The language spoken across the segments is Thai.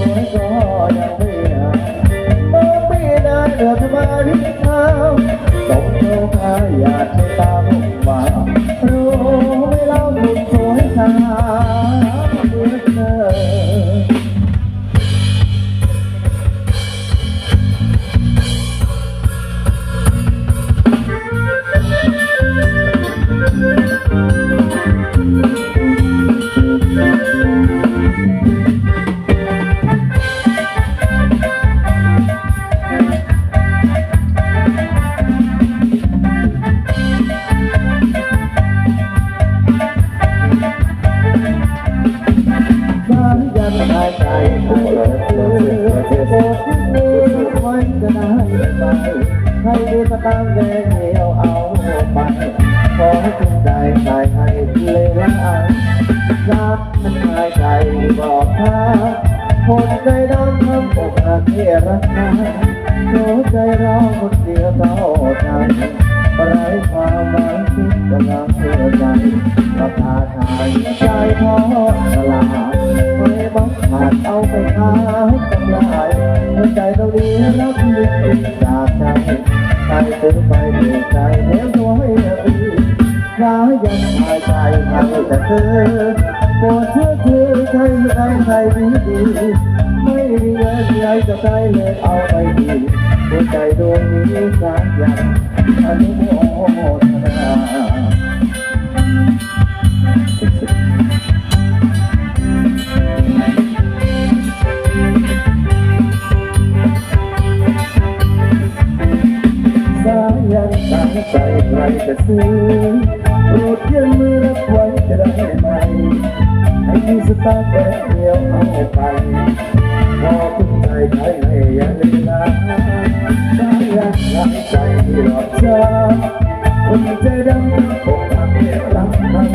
วยก็ยังไม่หายมองไม่ได้เดือดมาที่เท้าส่งโทรมาอยากให้ตามมารู้ไม่เล่าบุญสวยสาว ใจหายใจเธอโปรดที่มือไว้จะได้ไหมให้มีสตางค์แดงเหนียวเอาไปขอให้คุณใจใจให้เลยละรักมันหายใจบอกทางคนใจดำทำอกหักเที่รักนาหัวใจร้องคนเดียวเท่านั้น ไร้ความหวังคิดกำลังเสียใจประกาศหายใจท้อตลาดไม่บังขาดเอาไปขายกำไรหัวใจเราดีแล้วที่ติดจากใจใครซื้อไปถูกใจแล้วตัวให้ดีขายยังหายใจให้แต่เธอโปรดเชื่อถือใครใครใครดีดีไม่มีเงินใครจะได้เลยเอาไปดี หัวใจดวงนี้สักอย่างอนุโมทนา ยันตั้งใจใครจะซื้อโปรดยื่นมือรับไว้จะได้ไหมให้มีสตางค์แบงค์เดียวเอาไปพอคุณใจใครให้อย่าลืมนะสายันตั้งใจที่หลอกช้าคนใจดำอกหักเพียงรักมัน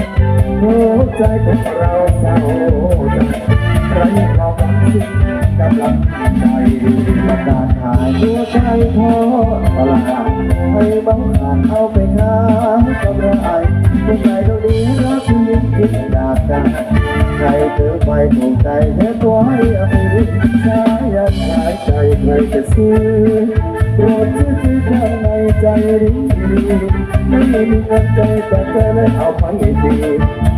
หัวใจของเราเศร้าใจไรความหวังสิ้น กำลังใจประกาศหายหัวใจท้อตลาดให้บังอาจเอาไปขากำไรคนใจเราดีรักยิ่งคิดอยากกันใครถือไปถูกใจแค่ตัวให้อภัยสายยันหายใจใครจะซื้อโปรดซื้อที่ข้างในใจดีไม่มีเงินใจแต่เธอเลยเอาไปดี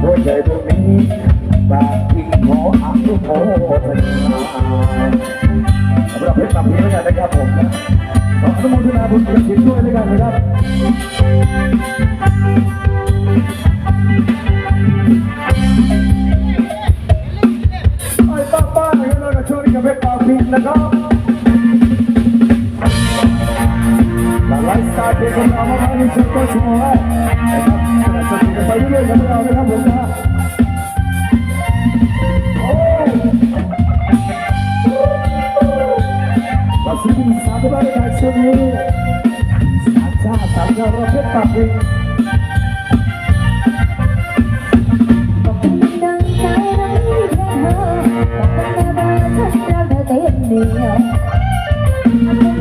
หัวใจตรงนี้ บางทีขออนุโมทนาสำหรับเพชรตับพีแล้วกันนะครับผมขออนุโมทนาบุญกุศลด้วยแล้วกันนะครับไอ้ป้าป้าๆนะครับเราจะช่วยกับเพชรตับพีนะครับไลฟ์สไตล์เป็นของเรามาที่สุดก็ชัวร์นะครับสนุกกันไปเรื่อยๆกับเรานะครับผมนะ Masih bisa kembali ke sini Saja saja roket tapi ดังใจเราไม่แค่เธอบอกกันแม่ว่าฉันรักเธอเต็มเดียว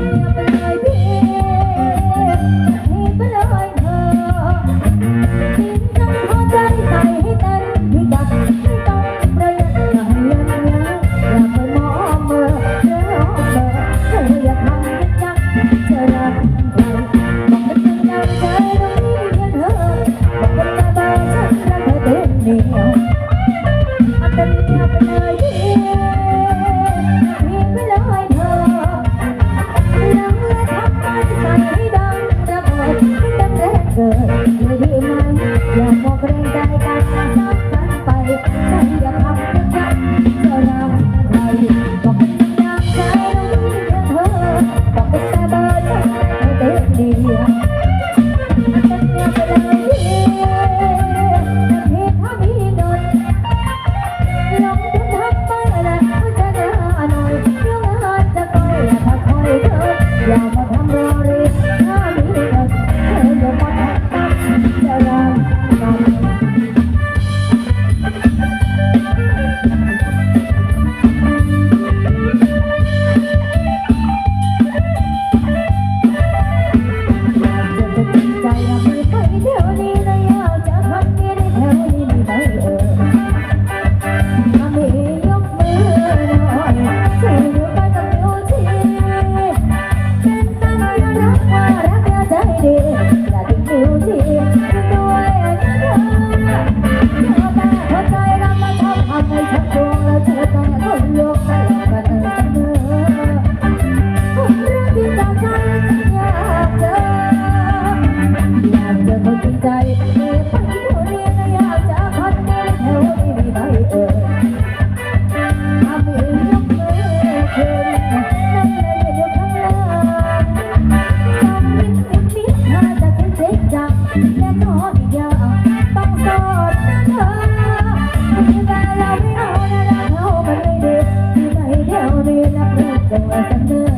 the world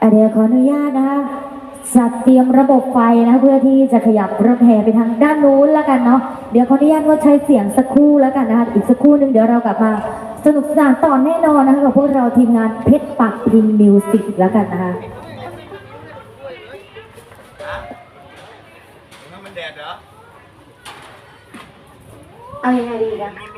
อันเดียวขออนุญาตนะคะจัดเตรียมระบบไฟนะเพื่อที่จะขยับรถแห่ไปทางด้านนู้นแล้วกันเนาะเดี๋ยวขออนุญาตว่าใช้เสียงสักครู่แล้วกันนะคะอีกสักครู่นึงเดี๋ยวเรากลับมา สนุกสนานต่อแน่นอนนะคะกับพวกเราทีมงานเพชรปักพิงมิวสิกแล้วกันนะคะมันแดดเหรอเอายังไงดีนะ